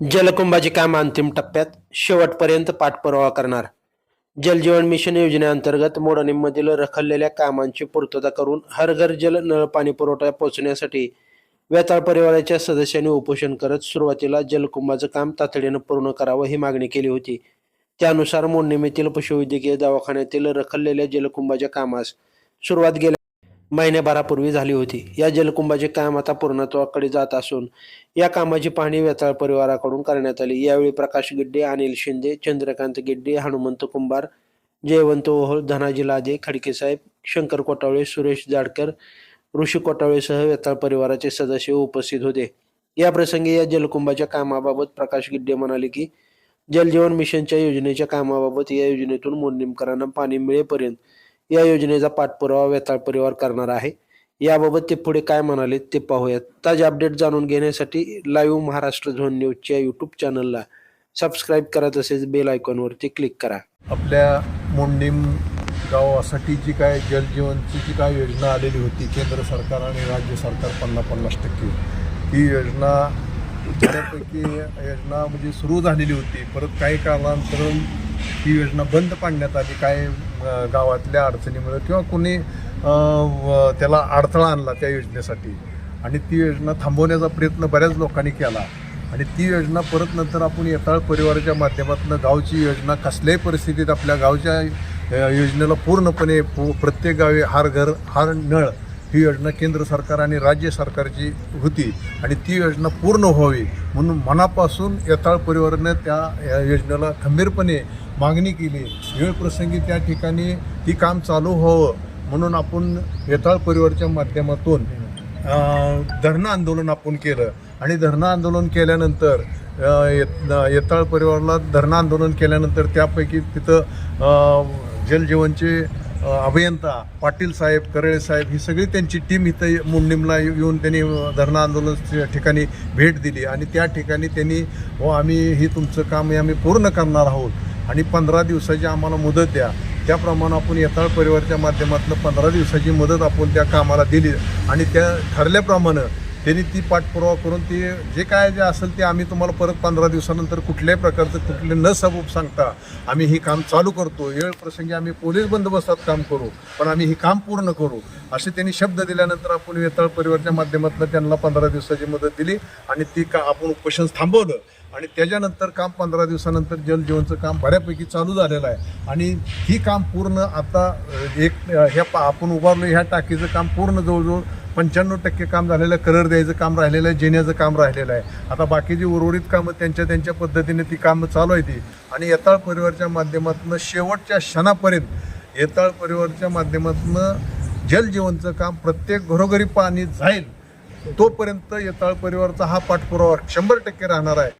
जलकुंभाचे काम अंतिम टप्प्यात शेवटपर्यंत पाठपुरावा करणार. जलजीवन मिशन योजनेअंतर्गत मोडणीमधील रखडलेल्या कामांची पूर्तता करून हर घर जल नळ पाणी पुरवठा पोहोचण्यासाठी वेताळ परिवाराच्या सदस्यांनी उपोषण करत सुरुवातीला जलकुंभाचं काम तातडीनं पूर्ण करावं ही मागणी केली होती. त्यानुसार मोडणीमेतील पशुवैद्यकीय दवाखान्यातील रखडलेल्या जलकुंभाच्या कामास सुरुवात गेल्या महिन्याभरापूर्वी झाली होती. या जलकुंभाचे काम आता पूर्णत्वाकडे जात असून या कामाची पाहणी वेताळ परिवाराकडून करण्यात आली. यावेळी प्रकाश गिड्डे अनिल शिंदे चंद्रकांत गिड्डे हनुमंत कुंभार जयवंत ओहोळ धनाजी लादे खडके साहेब शंकर कोटावळे सुरेश जाडकर ऋषी कोटावळेसह वेताळ परिवाराचे सदस्य उपस्थित होते. या प्रसंगी या जलकुंभाच्या कामाबाबत प्रकाश गिड्डे म्हणाले की जलजीवन मिशनच्या योजनेच्या कामाबाबत या योजनेतून मोडणीमकरांना पाणी मिळेपर्यंत या योजनेचा पाठपुरावा वेताळ परिवार करणार आहे. याबाबत ते पुढे काय म्हणाले ते पाहूयात. ताजे अपडेट जाणून घेण्यासाठी लाईव्ह महाराष्ट्र झोन न्यूजच्या यूट्यूब चॅनलला सबस्क्राईब करा तसेच बेल आयकॉनवरती क्लिक करा. आपल्या मोंडीम गावासाठी जी काय जलजीवनची जी काय योजना आलेली होती केंद्र सरकार आणि राज्य सरकार पन्नास पन्नास टक्के. ही योजना त्यापैकी योजना म्हणजे सुरू झालेली होती. परत काही कालांतरून ही योजना बंद पाडण्यात आली. काय गावातल्या अडचणीमुळे किंवा कोणी व- त्याला अडथळा आणला त्या योजनेसाठी. आणि ती योजना थांबवण्याचा प्रयत्न बऱ्याच लोकांनी केला. आणि ती योजना परत नंतर आपण येताळ परिवाराच्या माध्यमातून गावची योजना कसल्याही परिस्थितीत आपल्या गावच्या योजनेला पूर्णपणे प्रत्येक गावी हार घर हार नळ ही योजना केंद्र सरकार आणि राज्य सरकारची होती आणि ती योजना पूर्ण व्हावी म्हणून मनापासून येताळ परिवारानं त्या या योजनेला खंबीरपणे मागणी केली. वेळप्रसंगी त्या ठिकाणी ती काम चालू व्हावं म्हणून आपण येताळ परिवारच्या माध्यमातून धरणं आंदोलन आपण केलं. आणि धरणं आंदोलन केल्यानंतर येत- येताळ परिवाराला धरणं आंदोलन केल्यानंतर त्यापैकी तिथं जलजीवनचे अभियंता पाटील साहेब करळे साहेब ही सगळी त्यांची टीम इथं मुंडीमला येऊन त्यांनी धरणं आंदोलन ठिकाणी भेट दिली. आणि त्या ठिकाणी त्यांनी हो आम्ही ही तुमचं काम हे आम्ही पूर्ण करणार आहोत. आणि पंधरा दिवसाची आम्हाला मुदत द्या. त्याप्रमाणे आपण येताळ परिवारच्या माध्यमातून पंधरा दिवसाची मदत आपण त्या कामाला दिली. आणि त्या ठरल्याप्रमाणे त्यांनी ती पाठपुरावा करून ती जे काय जे असेल ते आम्ही तुम्हाला परत पंधरा दिवसानंतर कुठल्याही प्रकारचं कुठले न सबूब सांगता आम्ही ही काम चालू करतो. वेळ प्रसंगी आम्ही पोलीस बंदोबस्तात काम करू पण आम्ही ही काम पूर्ण करू असे त्यांनी शब्द दिल्यानंतर आपण वेताळ परिवारच्या माध्यमातून त्यांना पंधरा दिवसाची मदत दिली आणि ती का आपण उपोषण थांबवलं. आणि त्याच्यानंतर काम पंधरा दिवसानंतर जलजीवनचं काम बऱ्यापैकी चालू झालेलं आहे. आणि ही काम पूर्ण आता एक ह्या पा- आपण उभारलो ह्या टाकीचं काम पूर्ण जवळजवळ पंच्याण्णव टक्के काम झालेलं आहे करर द्यायचं काम राहिलेलं आहे जेण्याचं काम राहिलेलं आहे. आता बाकीची उर्वरित कामं त्यांच्या त्यांच्या पद्धतीने ती कामं चालू आहे ती. आणि येताळ परिवारच्या माध्यमातून शेवटच्या क्षणापर्यंत येताळ परिवारच्या माध्यमातून जलजीवनचं काम प्रत्येक घरोघरी पाणी जाईल तोपर्यंत येताळ परिवारचा हा पाठपुरावा शंभर टक्के राहणार आहे.